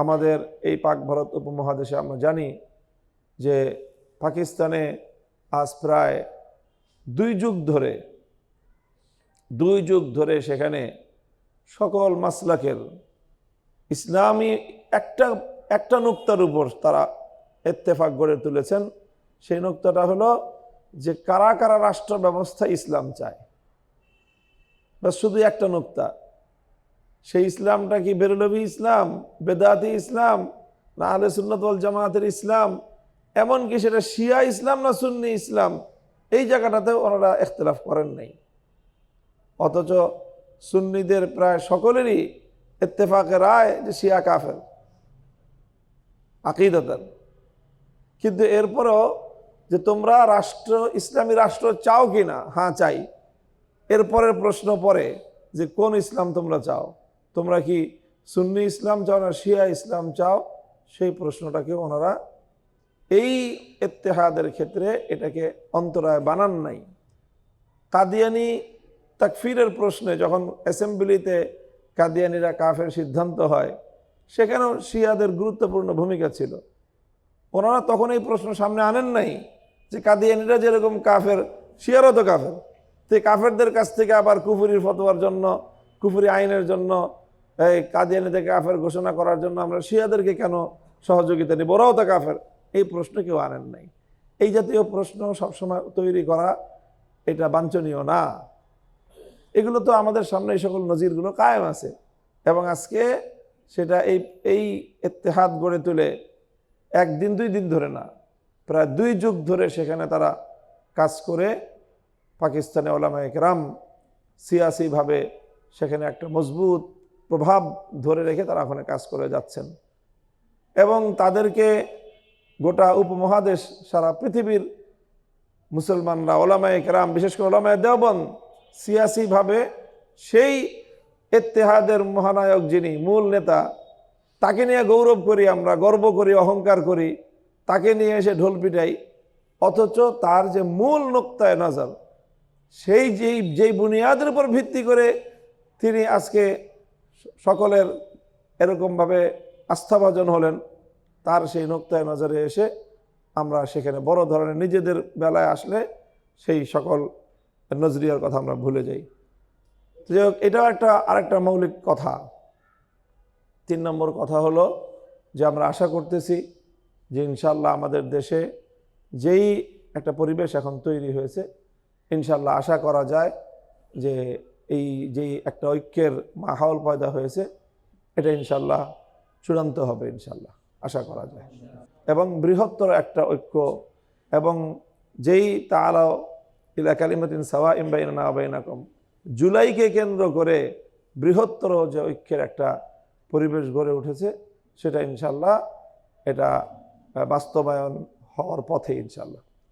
আমাদের এই পাক ভারত উপমহাদেশে আমরা জানি যে পাকিস্তানে আজ প্রায় দুই যুগ ধরে, দুই যুগ ধরে সেখানে সকল মাসলাকের ইসলামী একটা একটা নুক্তার উপর তারা এত্তেফাক গড়ে তুলেছেন। সেই নুক্তাটা হলো যে কারা কারা রাষ্ট্র ব্যবস্থা ইসলাম চায় বাস শুধু একটা নুক্তা সেই ইসলামটা কি বেরলবি ইসলাম, বেদাতি ইসলাম, না আলে সুন্নত ওয়াল জামায়াতের ইসলাম? এমনকি সেটা শিয়া ইসলাম না সুন্নি ইসলাম? এই জায়গাটাতেও ওনারা এখতলাফ করেন নাই। অথচ সুন্নিদের প্রায় সকলেরই ইত্তেফাকে রায় যে শিয়া কাফের আকিদাতার কিন্তু এরপরও যে তোমরা রাষ্ট্র, ইসলামী রাষ্ট্র চাও কি না হ্যাঁ চাই। এরপরের প্রশ্ন পরে যে কোন ইসলাম তোমরা চাও? তোমরা কি সুন্নি ইসলাম চাও না শিয়া ইসলাম চাও? সেই প্রশ্নটাকে ওনারা এই ইত্তেহাদের ক্ষেত্রে এটাকে অন্তরায় বানান নাই। কাদিয়ানি তাকফিরের প্রশ্নে যখন অ্যাসেম্বলিতে কাদিয়ানিরা কাফের সিদ্ধান্ত হয়, সেখানেও শিয়াদের গুরুত্বপূর্ণ ভূমিকা ছিল। ওনারা তখন এই প্রশ্ন সামনে আনেন নাই যে কাদিয়ানিরা যেরকম কাফের, শিয়ারও তো কাফের। তো কাফেরদের কাছ থেকে আবার কুফুরির ফতোয়ার জন্য কুফুরি আইনের জন্য, এই কাদিয়ানিদের কাফের ঘোষণা করার জন্য আমরা শিয়াদেরকে কেন সহযোগিতা নিব? ওরাও তো কাফের। এই প্রশ্ন কেউ আনেন নাই। এই জাতীয় প্রশ্ন সবসময় তৈরি করা এটা বাঞ্ছনীয় না। এগুলো তো আমাদের সামনে এই সকল নজিরগুলো কায়েম আছে। এবং আজকে সেটা এই এই এত্তেহাদ গড়ে তুলে একদিন, দুই দিন ধরে না, প্রায় দুই যুগ ধরে সেখানে তারা কাজ করে পাকিস্তানে ওলামা একরাম সিয়াসিভাবে সেখানে একটা মজবুত প্রভাব ধরে রেখে তারা ওখানে কাজ করে যাচ্ছেন। এবং তাদেরকে গোটা উপমহাদেশ, সারা পৃথিবীর মুসলমানরা, ওলামায় কেরাম, বিশেষ করে ওলামায় দেওবন সিয়াসিভাবে সেই এত্তেহাদের মহানায়ক যিনি, মূল নেতা, তাকে নিয়ে গৌরব করি আমরা, গর্ব করি, অহংকার করি, তাকে নিয়ে এসে ঢোল পিটাই। অথচ তার যে মূল নোক্তায় নজর, সেই যেই যেই বুনিয়াদের উপর ভিত্তি করে তিনি আজকে সকলের এরকমভাবে আস্থাভাজন হলেন তার সেই নোক্তায় নজরে এসে আমরা সেখানে বড় ধরনের নিজেদের বেলায় আসলে সেই সকল নজরিয়ার কথা আমরা ভুলে যাই। যাই হোক, এটাও একটা আরেকটা মৌলিক কথা। তিন নম্বর কথা হলো যে আমরা আশা করতেছি যে ইনশাল্লাহ আমাদের দেশে যেই একটা পরিবেশ এখন তৈরি হয়েছে ইনশাল্লাহ আশা করা যায় যে এই যেই একটা ঐক্যের মাহল পয়দা হয়েছে, এটা ইনশাল্লাহ চূড়ান্ত হবে ইনশাল্লাহ আশা করা যায়। এবং বৃহত্তর একটা ঐক্য এবং যেই তালা ইলা কালিমাতিন সাওয়া ইমবাইনা আবাইনাকম জুলাইকে কেন্দ্র করে বৃহত্তর যে ঐক্যের একটা পরিবেশ গড়ে উঠেছে, সেটা ইনশাল্লাহ এটা বাস্তবায়ন হওয়ার পথে ইনশাল্লাহ